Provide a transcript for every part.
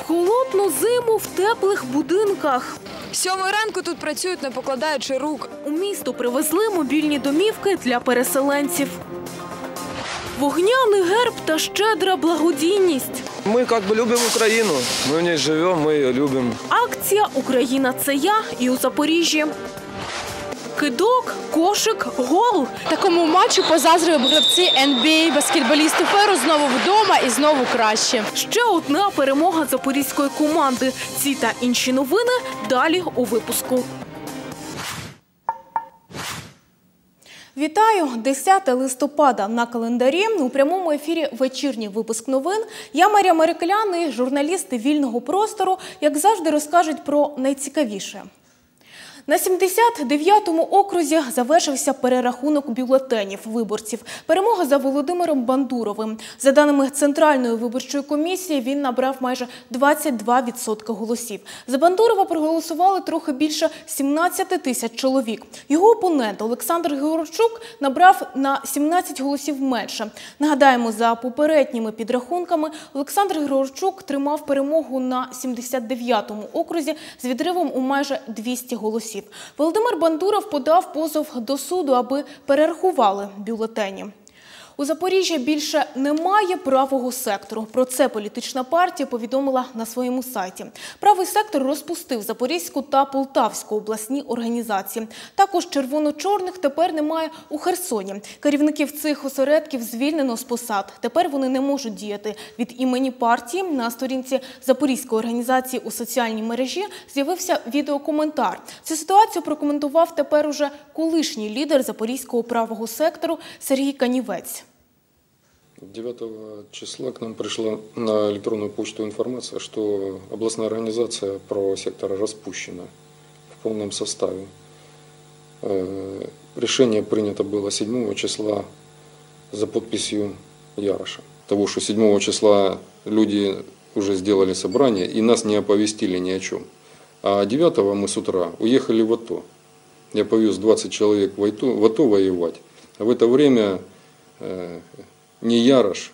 В холодну зиму в теплих будинках. Сьомої ранку тут працюють, не покладаючи рук. У місто привезли мобільні домівки для переселенців. Вогняний герб та щедра благодійність. Мы как бы любим Украину. Мы в ней живем, мы ее любим. Акція Україна це я і у Запоріжжі. Кидок, кошик, гол. Такому матчу позаздрили б гравці NBA. Баскетболісти Феру знову вдома і знову краще. Ще одна перемога запорізької команди. Ці та інші новини далі у випуску. Вітаю! 10 листопада на календарі. У прямому ефірі вечірній випуск новин. Я Марія Мерикелян і журналісти вільного простору, як завжди, розкажуть про найцікавіше. На 79-му окрузі завершився перерахунок бюлетенів виборців. Перемога за Володимиром Бандуровим. За даними Центральної виборчої комісії, він набрав майже 22% голосів. За Бандурова проголосували трохи більше 17 тисяч чоловік. Його опонент Олександр Георчук набрав на 17 голосів менше. Нагадаємо, за попередніми підрахунками Олександр Георчук тримав перемогу на 79-му окрузі з відривом у майже 200 голосів. Володимир Бандуров подав позов до суду, аби перерахували бюлетені. У Запоріжжі більше немає правого сектору. Про це політична партія повідомила на своєму сайті. Правий сектор розпустив Запорізьку та Полтавську обласні організації. Також червоно-чорних тепер немає у Херсоні. Керівників цих осередків звільнено з посад. Тепер вони не можуть діяти від імені партії. На сторінці Запорізької організації у соціальній мережі з'явився відеокоментар. Цю ситуацію прокоментував тепер уже колишній лідер Запорізького правого сектору Сергій Канівець. 9 числа к нам пришла на электронную почту информация, что областная организация правого сектора распущена в полном составе. Э, Решение принято было 7 числа за подписью Яроша. Того, что 7 числа люди уже сделали собрание и нас не оповестили ни о чем. А 9 мы с утра уехали в АТО. Я повез 20 человек в АТО, в АТО воевать. А в это время э, ни Ярош,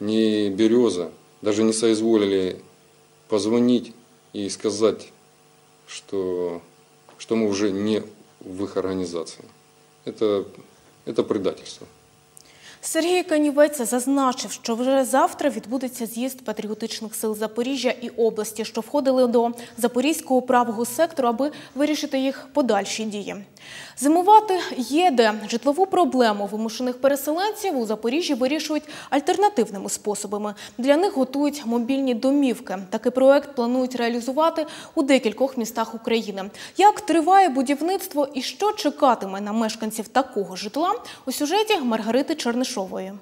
ни Береза даже не соизволили позвонить и сказать, что, что мы уже не в их организации. Это, это предательство. Сергій Канівець зазначив, що вже завтра відбудеться з'їзд патріотичних сил Запоріжжя і області, що входили до Запорізького правого сектору, аби вирішити їх подальші дії. Зимувати є де. Житлову проблему вимушених переселенців у Запоріжжі вирішують альтернативними способами. Для них готують мобільні домівки. Такий проект планують реалізувати у декількох містах України. Як триває будівництво і що чекатиме на мешканців такого житла у сюжеті Маргарити Чернишової.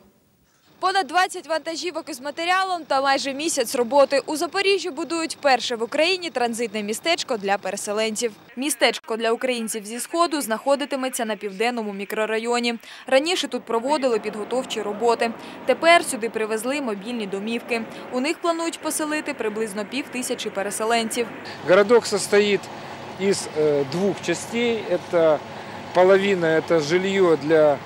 Понад 20 вантажівок із матеріалом та майже місяць роботи. У Запоріжжі будують перше в Україні транзитне містечко для переселенців. Містечко для українців зі Сходу знаходитиметься на південному мікрорайоні. Раніше тут проводили підготовчі роботи. Тепер сюди привезли мобільні домівки. У них планують поселити приблизно пів тисячі переселенців. Городок состоит из э, двух частей. Это половина – это жилье для э,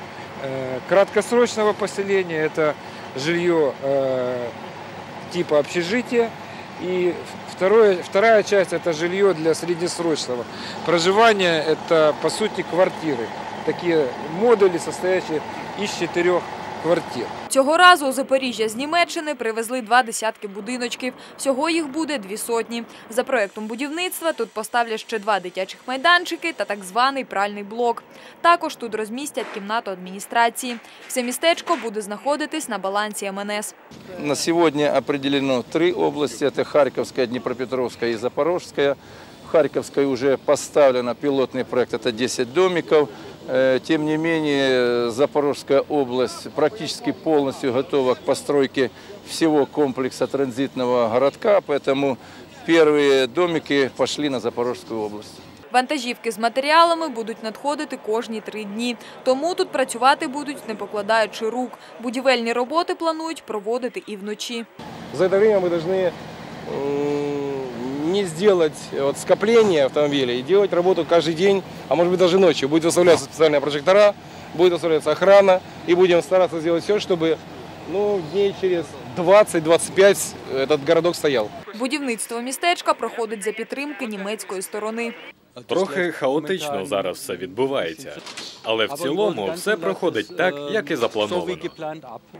краткосрочного поселения, это жилье э, типа общежития. И второе, вторая часть – это жилье для среднесрочного проживания. Это, по сути, квартиры. Такие модули, состоящие из четырех квартир. Цього разу у Запоріжжя з Німеччини привезли два десятки будиночків. Всього їх буде дві сотні. За проектом будівництва тут поставлять ще два дитячих майданчики та так званий пральний блок. Також тут розмістять кімнату адміністрації. Все містечко буде знаходитись на балансі МНС. На сегодня определено три области. Это Харьковская, Днепропетровская и Запорожская. В Харьковской уже поставлено пилотный проект, это 10 домиков. Э, Тем не менее, Запорожская область практически полностью готова к постройке всего комплекса транзитного городка, поэтому первые домики пошли на Запорожскую область. Вантажівки з матеріалами будуть надходити кожні три дні. Тому тут працювати будуть, не покладаючи рук. Будівельні роботи планують проводити і вночі. За это время мы должны м, не сделать вот скопление автомобилей, и делать работу каждый день, а может быть даже ночью. Будет выставляться специальные прожектора, будет выставляться охрана, и будем стараться сделать все, чтобы ну, дней через 20-25 этот городок стоял. Будівництво містечка проходить за підтримки німецької сторони. Трохи хаотично зараз все відбувається, але в цілому все проходить так, як і заплановано.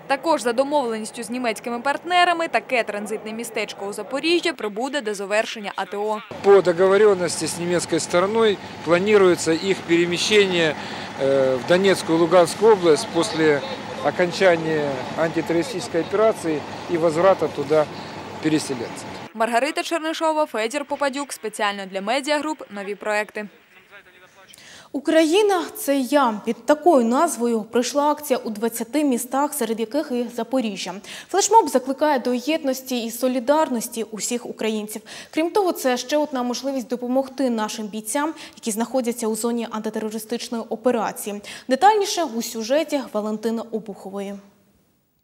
Також за домовленістю з німецькими партнерами таке транзитне містечко у Запоріжжя прибуде до завершення АТО. По договоренности с немецкой стороной планируется их перемещение э, в Донецкую и Луганскую область после окончания антитеррористической операции и возврата туда переселенцев. Маргарита Чернишова, Федір Попадюк. Спеціально для медіагруп нові проекти. Україна це я. Під такою назвою пройшла акція у 20 містах, серед яких і Запоріжжя. Флешмоб закликає до єдності і солідарності усіх українців. Крім того, це ще одна можливість допомогти нашим бійцям, які знаходяться у зоні антитерористичної операції. Детальніше у сюжеті Валентини Обухової.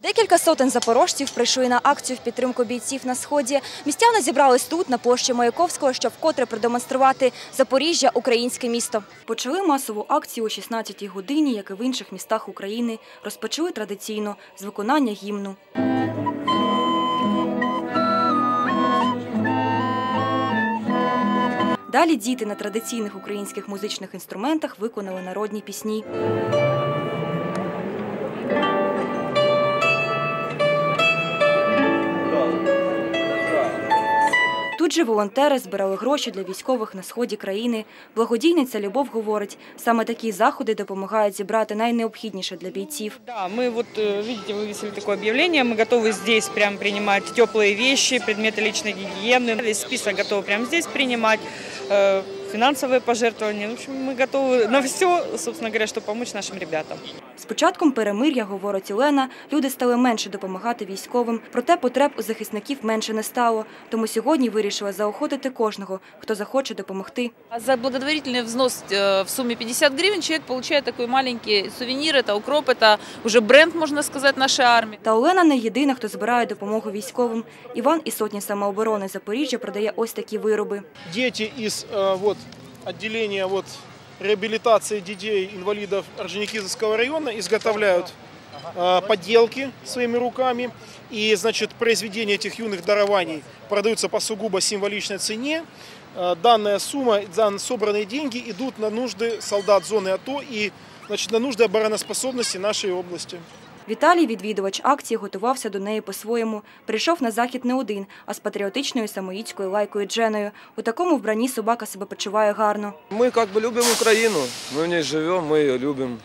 Декілька сотень запорожців прийшли на акцію в підтримку бійців на сході. Містяни зібрались тут, на площі Маяковського, щоб вкотре продемонструвати Запоріжжя – українське місто. Почали масову акцію о 16-й годині, як і в інших містах України. Розпочали традиційно з виконання гімну. Далі діти на традиційних українських музичних інструментах виконали народні пісні. Тут же волонтери збирали гроші для військових на сході країни. Благодійниця Любов говорить, саме такі заходи допомагають зібрати найнеобхідніше для бійців. Да, мы вот, э, видите, вывесили такое объявление. Мы готовы здесь прям принимать теплые вещи, предметы личной гигиены. Весь список готовы прямо здесь принимать. Э, Финансовые пожертвования. В общем, мы готовы на все, собственно говоря, чтобы помочь нашим ребятам. З початком перемир'я, говорить Олена, люди стали менше допомагати військовим. Проте потреб у захисників менше не стало. Тому сьогодні вирішила заохотити кожного, хто захоче допомогти. За благотворительный взнос э, в сумме 50 гривен человек получает такой маленький сувенир, это укроп, это уже бренд, можно сказать, нашей армии. Та Олена не єдина, хто збирає допомогу військовим. Іван із сотні самооборони Запоріжжя продає ось такі вироби. дети из э, вот, отделения вот, реабилитации детей инвалидов Орджоникидзевского района изготовляют э, подделки своими руками. И, значит, произведения этих юных дарований продаются по сугубо символичной цене. Э, Данная сумма, дан- собранные деньги идут на нужды солдат зоны АТО и значит, на нужды обороноспособности нашей области. Віталій, відвідувач акції, готувався до неї по-своєму. Прийшов на захід не один, а з патріотичною самоїцькою лайкою Дженою. У такому вбранні собака себе почуває гарно. Мы как бы любим Украину, мы в ней живем, мы ее любим.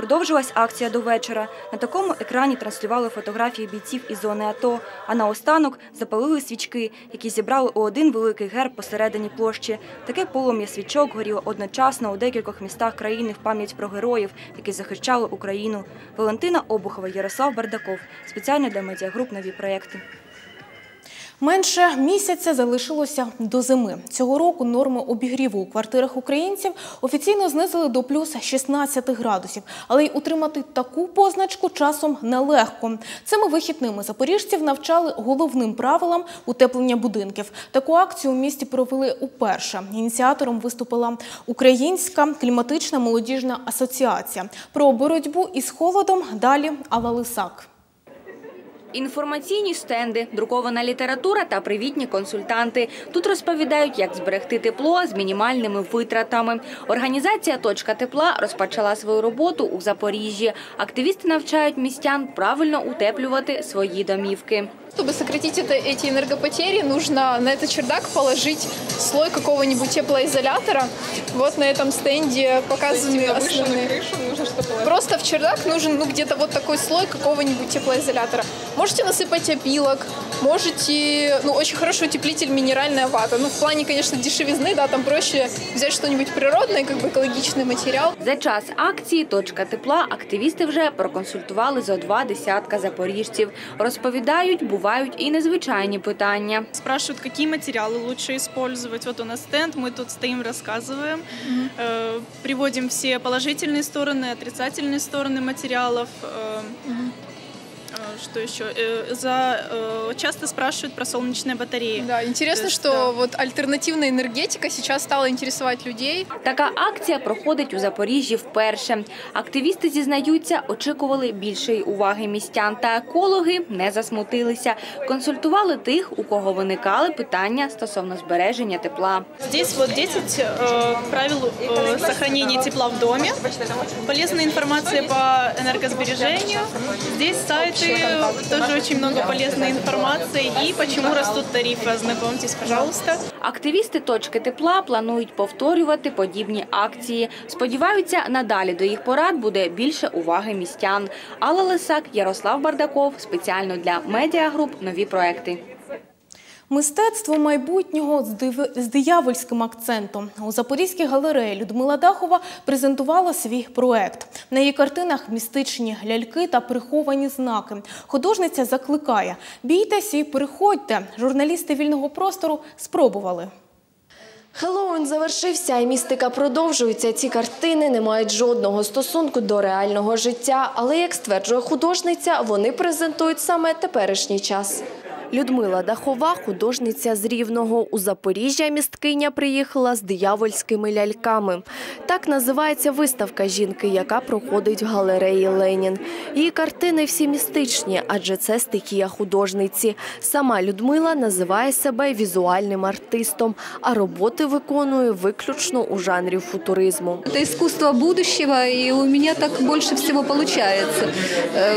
Продовжилась акція до вечора. На такому екрані транслювали фотографії бійців із зони АТО, а наостанок запалили свічки, які зібрали у один великий герб посередині площі. Таке полум'я свічок горіло одночасно у декількох містах країни в пам'ять про героїв, які захищали Україну. Валентина Обухова, Ярослав Бардаков. Спеціально для медіагруп нові проєкти. Менше місяця залишилося до зими. Цього року норми обігріву у квартирах українців офіційно знизили до плюс 16 градусів. Але й утримати таку позначку часом нелегко. Цими вихідними запоріжців навчали головним правилам утеплення будинків. Таку акцію у місті провели уперше. Ініціатором виступила Українська кліматична молодіжна асоціація. Про боротьбу із холодом далі Алла Лисак. Інформаційні стенди, друкована література та привітні консультанти. Тут розповідають, як зберегти тепло з мінімальними витратами. Організація Точка тепла розпочала свою роботу у Запоріжжі. Активісти навчають містян правильно утеплювати свої домівки. Чтобы сократить это, эти энергопотери, нужно на этот чердак положить слой какого-нибудь теплоизолятора. Вот на этом стенде показаны основные. Просто в чердак нужен ну, где-то вот такой слой какого-нибудь теплоизолятора. Можете насыпать опилок, можете, ну, очень хороший утеплитель минеральная вата. Ну, в плане, конечно, дешевизны, да, там проще взять что-нибудь природное, как бы экологичный материал. За час акції Точка тепла активісти вже проконсультували зо два десятка запоріжців. Розповідають, бувають і незвичайні питання. Спрашивают, какие материалы лучше использовать. Вот у нас стенд, мы тут стоим, рассказываем, э, приводим все положительные стороны, отрицательные стороны материалов. э, э, что еще? Э, За, э, часто спрашивают про солнечные батареи. Да, интересно, То есть, что да. вот альтернативная энергетика сейчас стала интересовать людей. Така акція проходить у Запоріжжі вперше. Активісти зізнаються, очікували більшої уваги містян, та екологи не засмутилися. Консультували тих, у кого виникали питання стосовно збереження тепла. Здесь вот 10 э, правил э, сохранения тепла в доме, полезная информация по энергосбережению. Здесь сайты, тоже очень много полезной информации и почему растут тарифы. Ознакомьтесь, пожалуйста. Активісти точки тепла планують повторювати подібні акції. Сподіваються, надалі до їх порад буде більше уваги містян. Алла Лисак, Ярослав Бардаков спеціально для медіагруп нові проекти. Мистецтво майбутнього з див- диявольським акцентом. У Запорізькій галереї Людмила Дахова презентувала свій проект. На її картинах містичні ляльки та приховані знаки. Художниця закликає: бійтесь і приходьте. Журналісти вільного простору спробували. Хеллоуін завершився, і містика продовжується. Ці картини не мають жодного стосунку до реального життя, але, як стверджує художниця, вони презентують саме теперішній час. Людмила Дахова, художниця з Рівного. У Запоріжжя місткиня приїхала з диявольськими ляльками. Так називається виставка жінки, яка проходить в галереї Ленін. Її картини всі містичні, адже це стихія художниці. Сама Людмила називає себе візуальним артистом, а роботи виконує виключно у жанрі футуризму. Это искусство будущего, и у меня так больше всего получается. Э,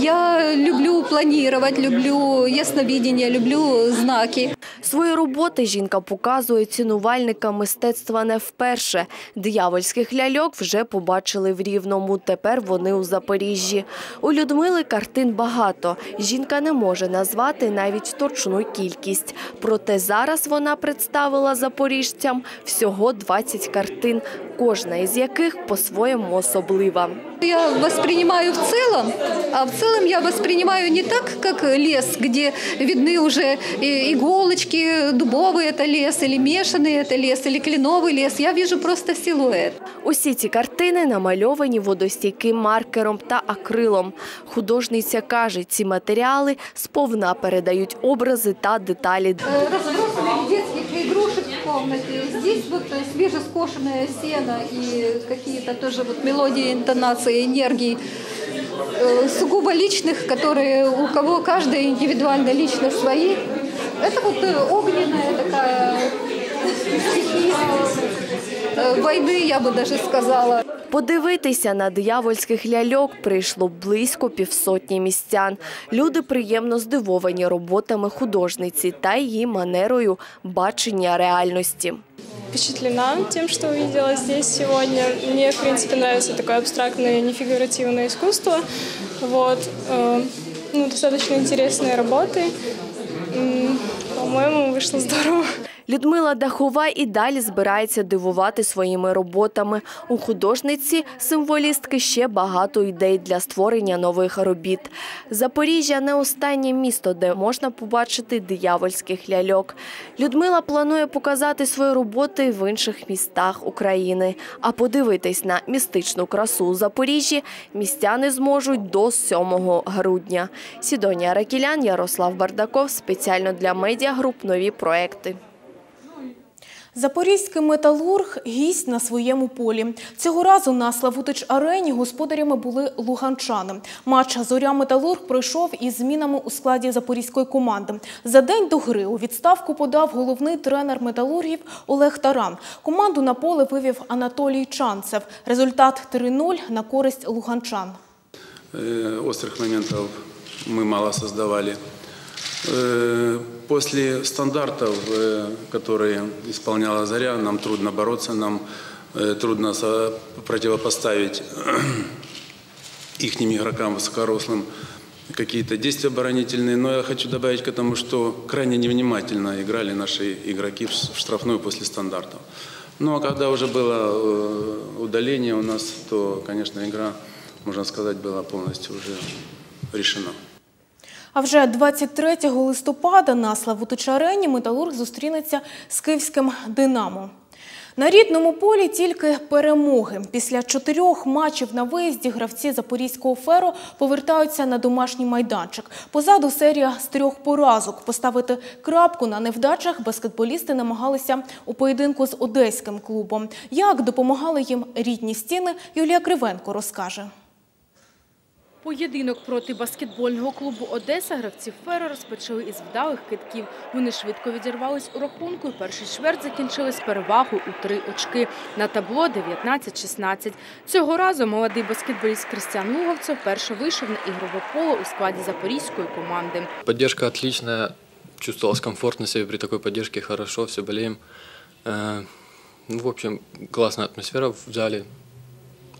Я люблю планировать, люблю ясновидение, люблю знаки. Свої роботи жінка показує цінувальникам мистецтва не вперше. Диявольських ляльок вже побачили в Рівному. Тепер вони у Запоріжжі. У Людмили картин багато. Жінка не може назвати навіть точну кількість. Проте зараз вона представила запоріжцям всього 20 картин, кожна із яких по-своєму особлива Я воспринимаю в целом, а в целом я воспринимаю не так, как лес, где видны уже и иголочки, дубовый это лес, или мешанный это лес, или кленовый лес. Я вижу просто силуэт. Усі ці картини намальовані водостійким маркером та акрилом. Художниця каже, ці матеріали сповна передають образи та деталі. Э, Разбросанных детских комнате. Здесь вот э, свежескошенное сено и какие-то тоже вот мелодии, интонации, энергии э, сугубо личных, которые у кого каждая индивидуально лично свои. Это вот э, огненная такая стихия войны, я бы даже сказала. Подивитися на диявольських ляльок прийшло близько півсотні містян. Люди приємно здивовані роботами художниці та її манерою бачення реальності. впечатлена тем, что увидела здесь сегодня. Мне, в принципе, нравится такое абстрактное, нефигуративное искусство. Вот. э, Ну, достаточно интересные работы. М, По-моему, вышло здорово. Людмила Дахова і далі збирається дивувати своїми роботами. У художниці символістки ще багато ідей для створення нових робіт. Запоріжжя не останнє місто, де можна побачити диявольських ляльок. Людмила планує показати свої роботи в інших містах України. А подивитись на містичну красу у Запоріжжі містяни зможуть до 7 грудня. Сідонія Ракілян, Ярослав Бардаков спеціально для медіагруп нові проекти. Запорізький металург гість на своєму полі. Цього разу на Славутич арені господарями були луганчани. Матч Зоря Металург пройшов із змінами у складі запорізької команди. За день до гри у відставку подав головний тренер металургів Олег Таран. Команду на поле вивів Анатолій Чанцев. Результат 3-0 на користь луганчан. Э, острых моментов мы мало создавали. Э, После стандартов, э, которые исполняла Заря, нам трудно бороться, нам э, трудно противопоставить их игрокам высокорослым какие-то действия оборонительные. Но я хочу добавить к этому, что крайне невнимательно играли наши игроки в штрафную после стандартов. Ну а когда уже было удаление у нас, то, конечно, игра, можно сказать, была полностью уже решена. А вже 23 листопада на Славутич арені Металург зустрінеться з київським «Динамо». На рідному полі тільки перемоги. Після чотирьох матчів на виїзді гравці Запорізького феро повертаються на домашній майданчик. Позаду серія з трьох поразок. Поставити крапку на невдачах баскетболісти намагалися у поєдинку з одеським клубом. Як допомагали їм рідні стіни, Юлія Кривенко розкаже. Поєдинок проти баскетбольного клубу «Одеса» гравці «Феро» розпочали із вдалих китків. Вони швидко відірвались у рахунку і перший чверть закінчили з перевагою у три очки. На табло 19-16. Цього разу молодий баскетболіст Кристиан Луговцев вперше вийшов на ігрове поле у складі запорізької команди. Поддержка отличная, чувствовалось комфортно себе при такой поддержке, хорошо, все болеем. Э, Ну, в общем, классная атмосфера в зале,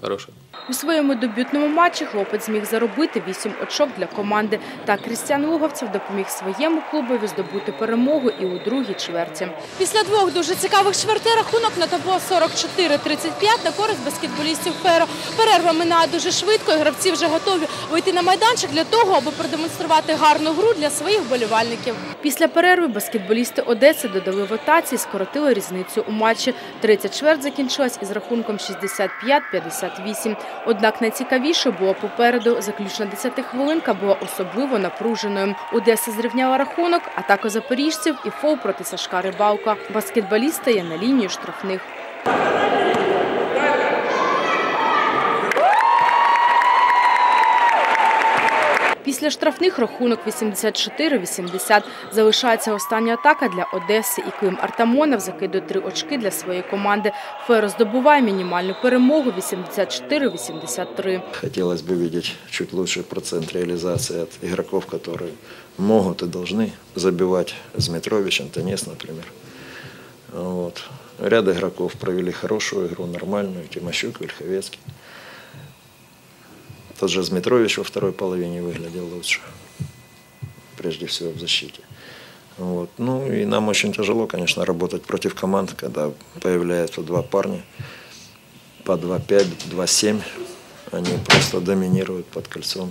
хорошая. У своєму дебютному матчі хлопець зміг заробити 8 очок для команди. Та Крістіан Луговцев допоміг своєму клубові здобути перемогу і у другій чверті. Після двох дуже цікавих чвертей рахунок на табло 44-35 на користь баскетболістів Феро. Перерва минає дуже швидко, і гравці вже готові вийти на майданчик для того, аби продемонструвати гарну гру для своїх вболівальників. Після перерви баскетболісти Одеси додали в ротації, скоротили різницю у матчі. Третя чверть закінчилась із рахунком 65-58. Однак найцікавіше було попереду. Заключна 10 хвилинка була особливо напруженою. Одеса зрівняла рахунок, атака запоріжців і фол проти Сашка Рибалка. Баскетболіст стає на лінію штрафних. Після штрафних рахунок 84-80. Залишається остання атака для Одеси і Клим Артамонов закидує три очки для своєї команди. Феро здобуває мінімальну перемогу 84-83. Хотелось бы видеть чуть лучший процент реализации от игроков, которые могут и должны забивать. Змитрович, Антонес, например. Вот. Ряд игроков провели хорошую игру, нормальную. Тимощук, Вельховецкий. Тот же Змитрович во второй половине выглядел лучше. Прежде всего в защите. Вот. Ну и нам очень тяжело, конечно, работать против команд, когда появляются два парня по 2-5, 2-7. Они просто доминируют под кольцом.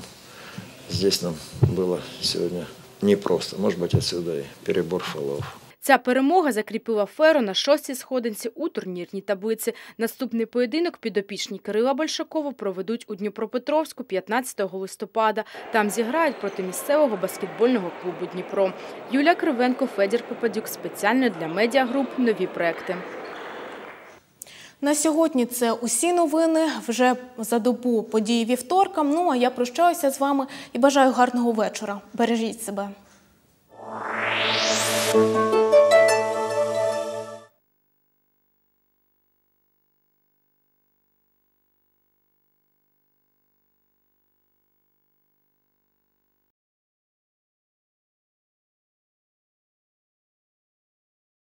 Здесь нам было сегодня непросто. Может быть, отсюда и перебор фолов. Ця перемога закріпила Феро на шостій сходинці у турнірній таблиці. Наступний поєдинок підопічні Кирила Большакова проведуть у Дніпропетровську 15 листопада. Там зіграють проти місцевого баскетбольного клубу Дніпро. Юлія Кривенко, Федір Попадюк. Спеціально для медіагруп «Нові проекти». На сьогодні це усі новини. Вже за добу події вівторка. Ну а я прощаюся з вами і бажаю гарного вечора. Бережіть себе.